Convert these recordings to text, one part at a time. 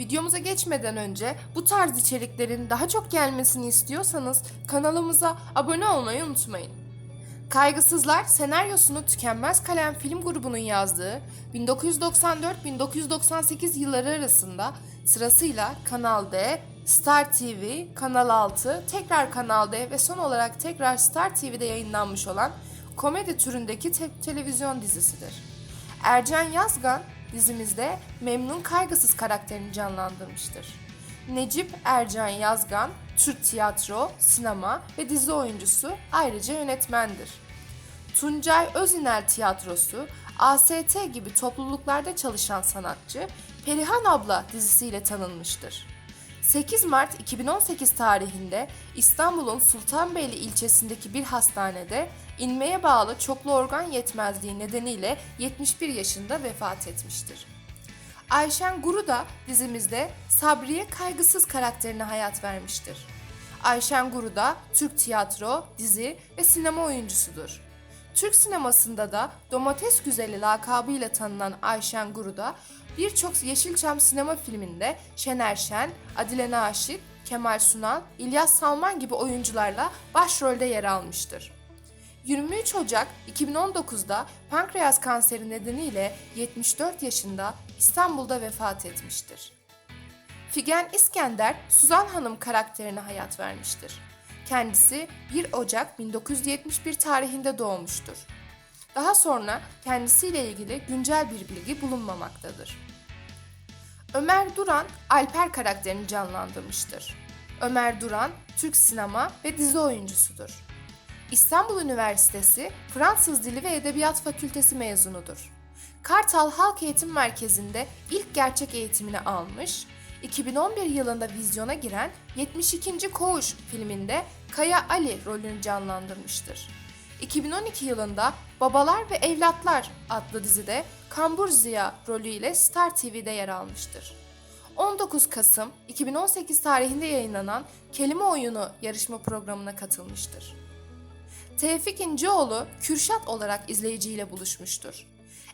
Videomuza geçmeden önce bu tarz içeriklerin daha çok gelmesini istiyorsanız kanalımıza abone olmayı unutmayın. Kaygısızlar senaryosunu Tükenmez Kalem Film grubunun yazdığı 1994-1998 yılları arasında sırasıyla Kanal D, Star TV, Kanal 6, tekrar Kanal D ve son olarak tekrar Star TV'de yayınlanmış olan komedi türündeki te- televizyon dizisidir. Ercan Yazgan dizimizde Memnun Kaygısız karakterini canlandırmıştır. Necip Ercan Yazgan, Türk tiyatro, sinema ve dizi oyuncusu ayrıca yönetmendir. Tuncay Öziner Tiyatrosu, AST gibi topluluklarda çalışan sanatçı Perihan Abla dizisiyle tanınmıştır. 8 Mart 2018 tarihinde İstanbul'un Sultanbeyli ilçesindeki bir hastanede inmeye bağlı çoklu organ yetmezliği nedeniyle 71 yaşında vefat etmiştir. Ayşen Guru da dizimizde Sabriye Kaygısız karakterine hayat vermiştir. Ayşen Guru da Türk tiyatro, dizi ve sinema oyuncusudur. Türk sinemasında da Domates Güzeli lakabıyla tanınan Ayşen Guru da birçok Yeşilçam sinema filminde Şener Şen, Adile Naşit, Kemal Sunal, İlyas Salman gibi oyuncularla başrolde yer almıştır. 23 Ocak 2019'da pankreas kanseri nedeniyle 74 yaşında İstanbul'da vefat etmiştir. Figen İskender, Suzan Hanım karakterine hayat vermiştir. Kendisi 1 Ocak 1971 tarihinde doğmuştur. Daha sonra kendisiyle ilgili güncel bir bilgi bulunmamaktadır. Ömer Duran, Alper karakterini canlandırmıştır. Ömer Duran, Türk sinema ve dizi oyuncusudur. İstanbul Üniversitesi Fransız Dili ve Edebiyat Fakültesi mezunudur. Kartal Halk Eğitim Merkezi'nde ilk gerçek eğitimini almış, 2011 yılında vizyona giren 72. Koğuş filminde Kaya Ali rolünü canlandırmıştır. 2012 yılında Babalar ve Evlatlar adlı dizide Kambur Ziya rolüyle Star TV'de yer almıştır. 19 Kasım 2018 tarihinde yayınlanan Kelime Oyunu yarışma programına katılmıştır. Tevfik İnceoğlu Kürşat olarak izleyiciyle buluşmuştur.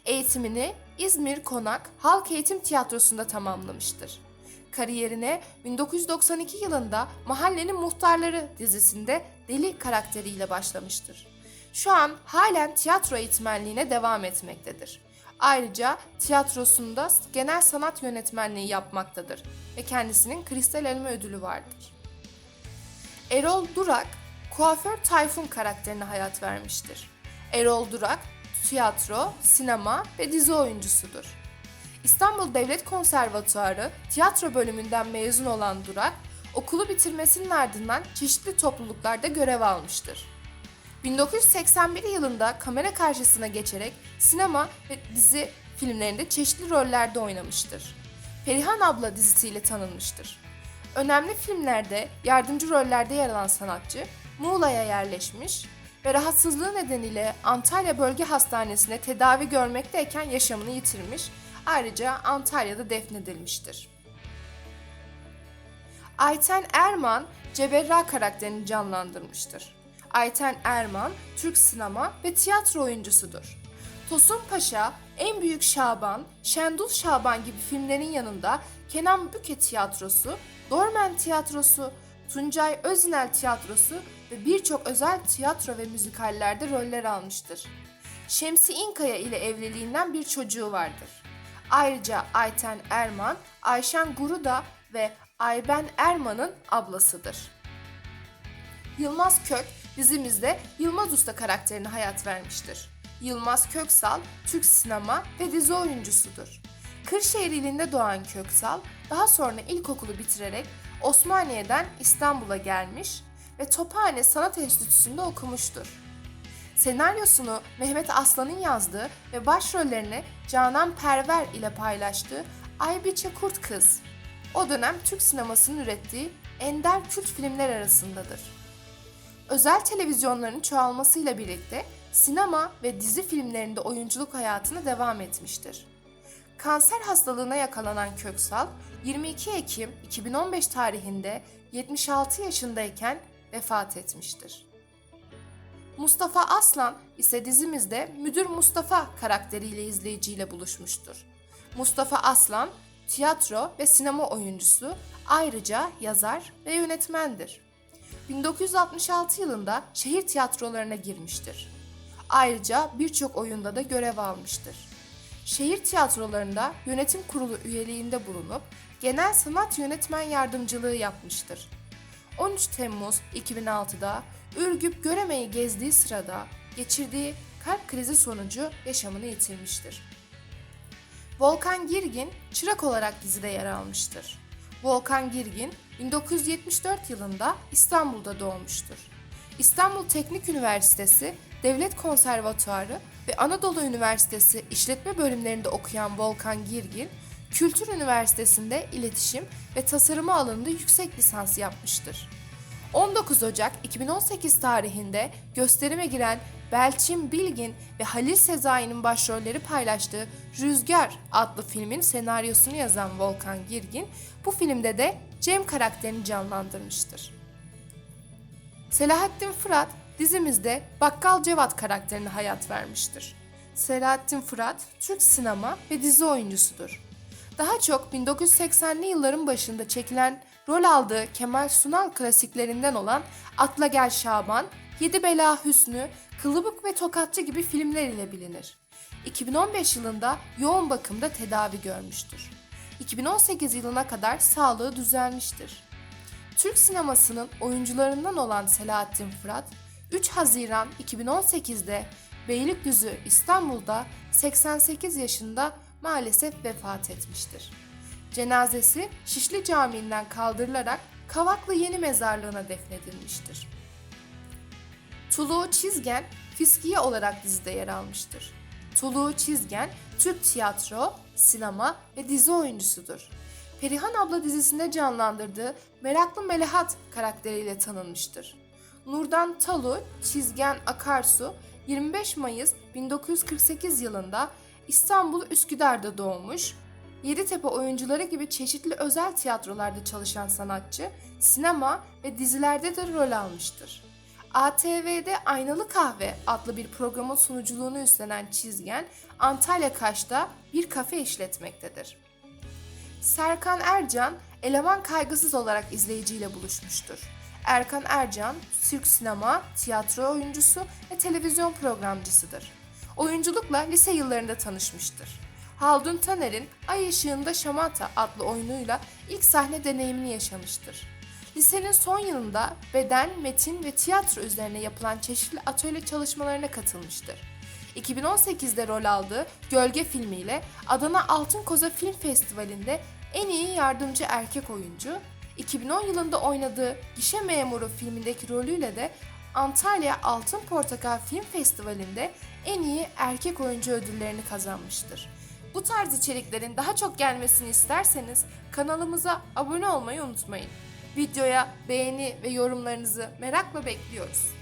Eğitimini İzmir Konak Halk Eğitim Tiyatrosu'nda tamamlamıştır. Kariyerine 1992 yılında Mahallenin Muhtarları dizisinde Deli karakteriyle başlamıştır. Şu an halen tiyatro eğitmenliğine devam etmektedir. Ayrıca tiyatrosunda genel sanat yönetmenliği yapmaktadır ve kendisinin Kristal Elma ödülü vardır. Erol Durak, kuaför Tayfun karakterine hayat vermiştir. Erol Durak, tiyatro, sinema ve dizi oyuncusudur. İstanbul Devlet Konservatuarı tiyatro bölümünden mezun olan Durak, okulu bitirmesinin ardından çeşitli topluluklarda görev almıştır. 1981 yılında kamera karşısına geçerek sinema ve dizi filmlerinde çeşitli rollerde oynamıştır. Perihan Abla dizisiyle tanınmıştır. Önemli filmlerde yardımcı rollerde yer alan sanatçı Muğla'ya yerleşmiş ve rahatsızlığı nedeniyle Antalya Bölge Hastanesi'nde tedavi görmekteyken yaşamını yitirmiş, ayrıca Antalya'da defnedilmiştir. Ayten Erman, Ceberra karakterini canlandırmıştır. Ayten Erman, Türk sinema ve tiyatro oyuncusudur. Tosun Paşa, En Büyük Şaban, Şendul Şaban gibi filmlerin yanında Kenan Büke Tiyatrosu, Dormen Tiyatrosu, Tuncay Özinel Tiyatrosu ve birçok özel tiyatro ve müzikallerde roller almıştır. Şemsi İnkaya ile evliliğinden bir çocuğu vardır. Ayrıca Ayten Erman, Ayşen Guruda ve Ayben Erman'ın ablasıdır. Yılmaz Kök dizimizde Yılmaz Usta karakterine hayat vermiştir. Yılmaz Köksal, Türk sinema ve dizi oyuncusudur. Kırşehir ilinde doğan Köksal, daha sonra ilkokulu bitirerek Osmaniye'den İstanbul'a gelmiş ve Tophane Sanat Enstitüsü'nde okumuştur. Senaryosunu Mehmet Aslan'ın yazdığı ve başrollerini Canan Perver ile paylaştığı Aybiçe Kurt Kız, o dönem Türk sinemasının ürettiği ender kült filmler arasındadır. Özel televizyonların çoğalmasıyla birlikte sinema ve dizi filmlerinde oyunculuk hayatına devam etmiştir. Kanser hastalığına yakalanan Köksal, 22 Ekim 2015 tarihinde 76 yaşındayken vefat etmiştir. Mustafa Aslan ise dizimizde Müdür Mustafa karakteriyle izleyiciyle buluşmuştur. Mustafa Aslan, tiyatro ve sinema oyuncusu, ayrıca yazar ve yönetmendir. 1966 yılında şehir tiyatrolarına girmiştir. Ayrıca birçok oyunda da görev almıştır. Şehir tiyatrolarında yönetim kurulu üyeliğinde bulunup genel sanat yönetmen yardımcılığı yapmıştır. 13 Temmuz 2006'da Ürgüp Göreme'yi gezdiği sırada geçirdiği kalp krizi sonucu yaşamını yitirmiştir. Volkan Girgin çırak olarak dizide yer almıştır. Volkan Girgin 1974 yılında İstanbul'da doğmuştur. İstanbul Teknik Üniversitesi, Devlet Konservatuarı ve Anadolu Üniversitesi İşletme bölümlerinde okuyan Volkan Girgin, Kültür Üniversitesi'nde iletişim ve tasarımı alanında yüksek lisans yapmıştır. 19 Ocak 2018 tarihinde gösterime giren Belçin Bilgin ve Halil Sezai'nin başrolleri paylaştığı Rüzgar adlı filmin senaryosunu yazan Volkan Girgin, bu filmde de Cem karakterini canlandırmıştır. Selahattin Fırat dizimizde Bakkal Cevat karakterine hayat vermiştir. Selahattin Fırat Türk sinema ve dizi oyuncusudur. Daha çok 1980'li yılların başında çekilen rol aldığı Kemal Sunal klasiklerinden olan Atla Gel Şaban, Yedi Bela Hüsnü, Kılıbık ve Tokatçı gibi filmler ile bilinir. 2015 yılında yoğun bakımda tedavi görmüştür. 2018 yılına kadar sağlığı düzelmiştir. Türk sinemasının oyuncularından olan Selahattin Fırat, 3 Haziran 2018'de Beylikdüzü İstanbul'da 88 yaşında maalesef vefat etmiştir. Cenazesi Şişli Camii'nden kaldırılarak Kavaklı Yeni Mezarlığı'na defnedilmiştir. Tuluğu Çizgen, Fiskiye olarak dizide yer almıştır. Tuluğu Çizgen, Türk tiyatro, sinema ve dizi oyuncusudur. Perihan abla dizisinde canlandırdığı Meraklı Melahat karakteriyle tanınmıştır. Nurdan Talu, Çizgen Akarsu, 25 Mayıs 1948 yılında İstanbul Üsküdar'da doğmuş, Yeditepe oyuncuları gibi çeşitli özel tiyatrolarda çalışan sanatçı, sinema ve dizilerde de rol almıştır. ATV'de Aynalı Kahve adlı bir programın sunuculuğunu üstlenen Çizgen, Antalya Kaş'ta bir kafe işletmektedir. Serkan Ercan, eleman kaygısız olarak izleyiciyle buluşmuştur. Erkan Ercan, Türk sinema, tiyatro oyuncusu ve televizyon programcısıdır. Oyunculukla lise yıllarında tanışmıştır. Haldun Taner'in Ay Işığında Şamata adlı oyunuyla ilk sahne deneyimini yaşamıştır. Lisenin son yılında beden, metin ve tiyatro üzerine yapılan çeşitli atölye çalışmalarına katılmıştır. 2018'de rol aldığı Gölge filmiyle Adana Altın Koza Film Festivali'nde en iyi yardımcı erkek oyuncu, 2010 yılında oynadığı Gişe Memuru filmindeki rolüyle de Antalya Altın Portakal Film Festivali'nde en iyi erkek oyuncu ödüllerini kazanmıştır. Bu tarz içeriklerin daha çok gelmesini isterseniz kanalımıza abone olmayı unutmayın. Videoya beğeni ve yorumlarınızı merakla bekliyoruz.